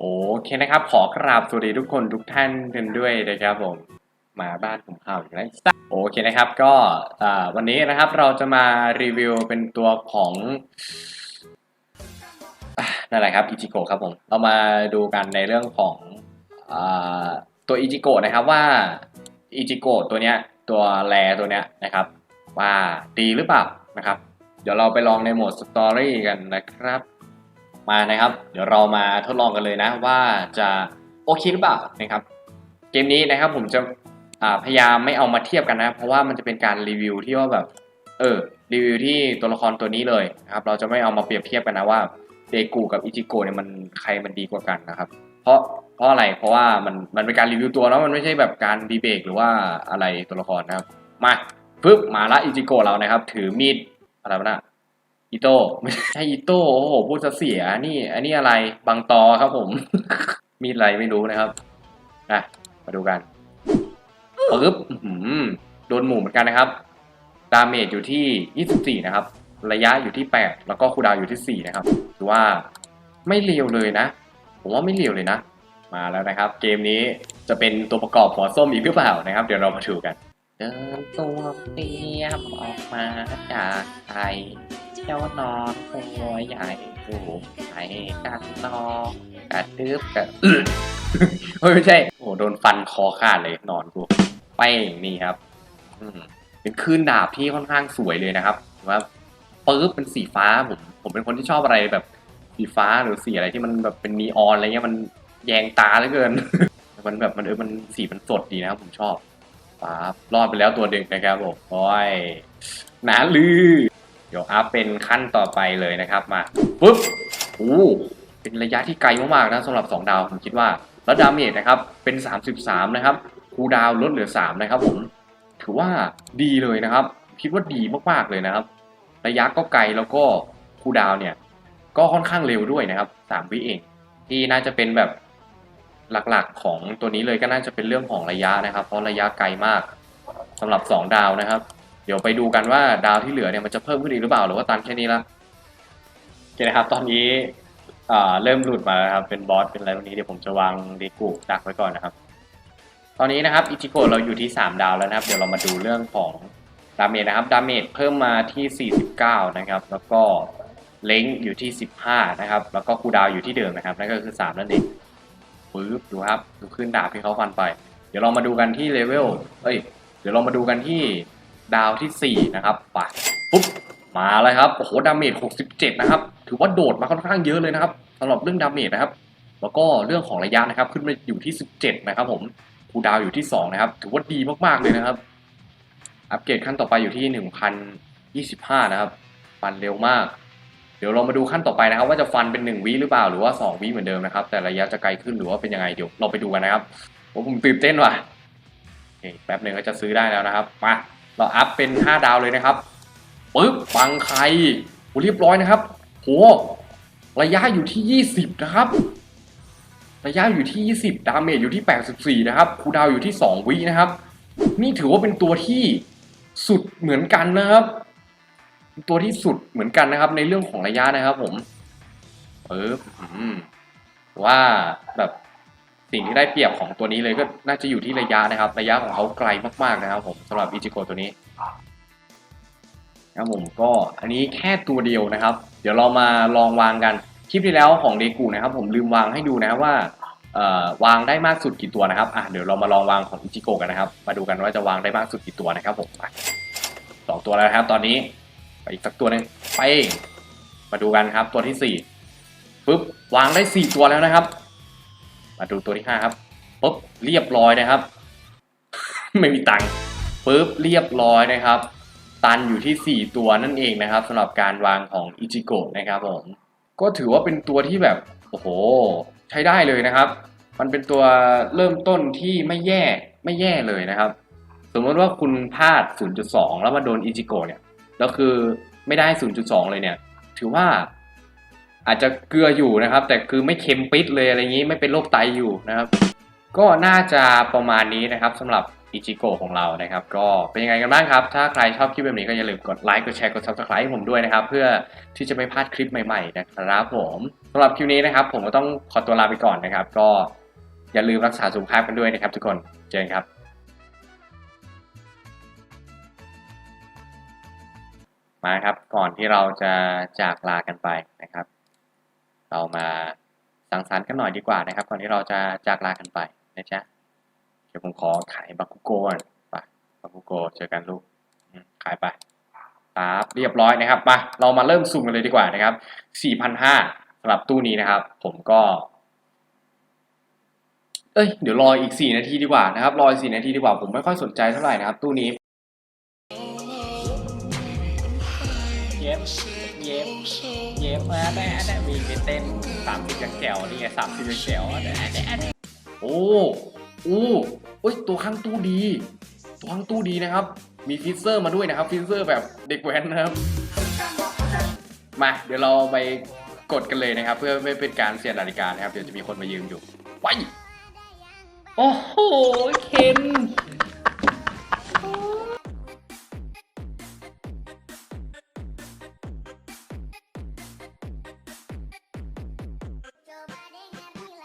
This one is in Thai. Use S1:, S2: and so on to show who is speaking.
S1: โอเคนะครับ ขอกราบสวัสดีทุกคนทุกท่านกันด้วยนะครับผมมาบ้านผมข่าวอีกแล้วโอเคนะครับก็วันนี้นะครับเราจะมารีวิวเป็นตัวของนั่นแหละครับอิจิโกะครับผมเรามาดูกันในเรื่องของอตัวอิจิโกะนะครับว่าอิจิโกะตัวเนี้ยตัวแรตัวเนี้ยนะครับ ว่าดีหรือเปล่านะครับ เดี๋ยวเราไปลองในโหมดสตอรี่กันนะครับ มานะครับ เดี๋ยวเรามาทดลองกันเลยนะว่าจะโอเคหรือเปล่านะครับ เกมนี้นะครับผมจะพยายามไม่เอามาเทียบกันนะ เพราะว่ามันจะเป็นการรีวิวที่ว่าแบบ เออรีวิวที่ตัวละครตัวนี้เลยนะครับ เราจะไม่เอามาเปรียบเทียบกันนะว่าเดกูกับอิจิโกะเนี่ยมันใครมันดีกว่ากันนะครับ เพราะเพราะอะไรเพราะว่ามันมันเป็นการรีวิวตัวแล้วมันไม่ใช่แบบการดีเบตหรือว่าอะไรตัวละครนะครับ มาปึ๊บมาละอิจิโกะเรานะครับ ถือมีดอะไรนะ อิโต้ไม่ใช่อิโต้โอ้โหพูดซะเสียนี่ อันนี้อะไรบางตอครับผม มีอะไรไม่รู้นะครับอะมาดูกันปึ๊บโดนหมู่เหมือนกันนะครับ ดาเมจอยู่ที่ 24 นะครับ ระยะอยู่ที่ 8 แล้วก็คูดาวอยู่ที่ 4 นะครับถือว่าไม่เลวเลยนะ ผมว่าไม่เลวเลยนะ มาแล้วนะครับ เกมนี้จะเป็นตัวประกอบหัวส้มอีกหรือเปล่านะครับ เดี๋ยวเรามาดูกัน เดินตัวเตรียมออกมาจากไข่เจ้านอนตัวใหญ่ถูกไข่กันนอนกระดึบกระอึดเฮ้ยไม่ใช่ โอ้โดนฟันคอขาดเลยนอนกูไปนี่ครับ อืมเป็นคลื่นดาบที่ค่อนข้างสวยเลยนะครับว่าปึ๊บเป็นสีฟ้าผมผมเป็นคนที่ชอบอะไรแบบสีฟ้าหรือสีอะไรที่มันแบบเป็นนีออนอะไรเงี้ยมันแยงตาเหลือเกิน มันแบบมันเออมันสีมันสดดีนะครับผมชอบปั๊บรอดไปแล้วตัวหนึ่งนะครับผมโอ้ยหนาลือ ยวอัพเป็นขั้นต่อไปเลยนะครับมาปุ๊บโอ้เป็นระยะที่ไกลมากๆนะสำหรับ 2 ดาวผมคิดว่า แล้วดาเมจนะครับเป็น 33 นะครับคูดาวลดเหลือ 3 นะครับผมถือว่าดีเลยนะครับ คิดว่าดีมากๆเลยนะครับ ระยะก็ไกลแล้วก็คูดาวเนี่ย ก็ค่อนข้างเร็วด้วยนะครับ3วิเอง ที่น่าจะเป็นแบบหลักๆของตัวนี้เลยก็น่าจะเป็นเรื่องของระยะนะครับ เพราะระยะไกลมากสำหรับ 2 ดาวนะครับ เดี๋ยวไปดูกันว่าดาวที่เหลือเนี่ยมันจะเพิ่มขึ้นอีกหรือเปล่าหรือว่าตันแค่นี้ละโอเคนะครับ ตอนนี้เริ่มหลุดมาแล้วครับเป็นบอสเป็นอะไรตรงนี้เดี๋ยวผมจะวางเดกูดักไว้ก่อนนะครับ ตอนนี้นะครับอิจิโกะเราอยู่ที่ 3 ดาวแล้วนะครับ เดี๋ยวเรามาดูเรื่องของดาเมจนะครับดาเมจเพิ่มมาที่ 49 นะครับ แล้วก็เล้งอยู่ที่ 15 นะครับ แล้วก็คูดาวอยู่ที่เดิมนะครับนั่นก็คือ 3 นั่นเองปึ๊บดูครับดูขึ้นดาบที่เขาฟันไป เดี๋ยวเรามาดูกันที่เลเวลเอ้ยเดี๋ยวเรามาดูกันที่ ดาวที่ 4 นะครับไปปุ๊บมาเลยครับโอ้โหดาเมจ67 นะครับ ถือว่าโดดมาค่อนข้างเยอะเลยนะครับสำหรับเรื่องดาเมจนะครับ แล้วก็เรื่องของระยะนะครับ ขึ้นมาอยู่ที่ 17 นะครับ ผมคูดาวอยู่ที่ 2 นะครับ ถือว่าดีมากๆเลยนะครับ อัปเกรดขั้นต่อไปอยู่ที่ 1,025 นะครับ ฟันเร็วมาก เดี๋ยวเรามาดูขั้นต่อไปนะครับ ว่าจะฟันเป็น 1วิหรือเปล่าหรือว่า 2วิเหมือนเดิมนะครับ แต่ระยะจะไกลขึ้นหรือว่าเป็นยังไงเดี๋ยวเราไปดูกันนะครับผมผมตื่นเต้นว่ะแป๊บหนึ่งก็จะซื้อได้แล้วนะครับมา เราอัพเป็น 5 ดาวเลยนะครับปึ๊บฟังใครโหเรียบร้อยนะครับโหระยะอยู่ที่ 20 นะครับ ระยะอยู่ที่ 20 ดาเมจอยู่ที่ 84 นะครับคูดาวอยู่ที่ 2 วินะครับ นี่ถือว่าเป็นตัวที่สุดเหมือนกันนะครับ ตัวที่สุดเหมือนกันนะครับ ในเรื่องของระยะนะครับผม เออว่าแบบ สิ่งที่ได้เปรียบของตัวนี้เลยก็น่าจะอยู่ที่ระยะนะครับ ระยะของเขาไกลมากๆนะครับผมสำหรับอิจิโกะตัวนี้นะครับผมก็อันนี้แค่ตัวเดียวนะครับ เดี๋ยวเรามาลองวางกันคลิปที่แล้วของเดกูนะครับ ผมลืมวางให้ดูนะว่าวางได้มากสุดกี่ตัวนะครับอะเดี๋ยวเรามาลองวางของอิจิโกะกันนะครับ มาดูกันว่าจะวางได้มากสุดกี่ตัวนะครับผมสองตัวแล้วนะครับ ตอนนี้ไปอีกสักตัวหนึ่งไปมาดูกันครับ ตัวที่สี่ปุ๊บวางได้สี่ตัวแล้วนะครับ มาดูตัวที่ห้าครับปุ๊บเรียบร้อยนะครับ ไม่มีตังค์ปุ๊บเรียบร้อยนะครับ ตันอยู่ที่สี่ตัวนั่นเองนะครับสำหรับการวางของอิจิโกะนะครับผมก็ถือว่าเป็นตัวที่แบบโอ้โห ใช้ได้เลยนะครับ มันเป็นตัวเริ่มต้นที่ไม่แย่ไม่แย่เลยนะครับ สมมติว่าคุณพลาด 0.2 แล้วมาโดนอิจิโกะเนี่ยแล้วคือไม่ได้ 0.2 เลยเนี่ย ถือว่า อาจจะเกลืออยู่นะครับ แต่คือไม่เค็มปิดเลยอะไรอย่างนี้ไม่เป็นโรคไตอยู่นะครับ ก็น่าจะประมาณนี้นะครับสำหรับอิจิโกของเรานะครับ ก็เป็นยังไงกันบ้างครับ ถ้าใครชอบคลิปแบบนี้ก็อย่าลืมกดไลค์กดแชร์กด subscribe ให้ผมด้วยนะครับ เพื่อที่จะไม่พลาดคลิปใหม่ๆนะครับผมสำหรับคลิปนี้นะครับ ผมก็ต้องขอตัวลาไปก่อนนะครับ ก็อย่าลืมรักษาสุขภาพกันด้วยนะครับ ทุกคนเจอกันครับมาครับก่อนที่เราจะจากลากันไปนะครับ เรามาสังสรรค์กันหน่อยดีกว่านะครับ ก่อนที่เราจะจากลากันไปนะจ๊ะเดี๋ยวผมขอขายบักคุโกก่อนไปบักคุโกเจอกันลูกขายไปครับเรียบร้อยนะครับมาเรามาเริ่มสุ่มกันเลยดีกว่านะครับ4,500สำหรับตู้นี้นะครับ ผมก็ เอ้ยเดี๋ยวรออีก 4 นาทีดีกว่านะครับ รออีก4นาทีดีกว่าผมไม่ค่อยสนใจเท่าไหร่นะครับ ตู้นี้เย็บ เย็บเย็บมาได้ได้มีไปเต้นสามสิบยังแจ๋วนี่ไงสามสิบยังแจ๋วได้ได้ได้โอ้โอ้เอ้ยตัวข้างตู้ดี ตัวข้างตู้ดีนะครับ มีฟิเซอร์มาด้วยนะครับฟิเซอร์แบบเด็กแว้นนะครับ มาเดี๋ยวเราไปกดกันเลยนะครับ เพื่อไม่เป็นการเสียนาฬิกานะครับ เดี๋ยวจะมีคนมายืมอยู่ไปโอ้โหเคนโอ้ย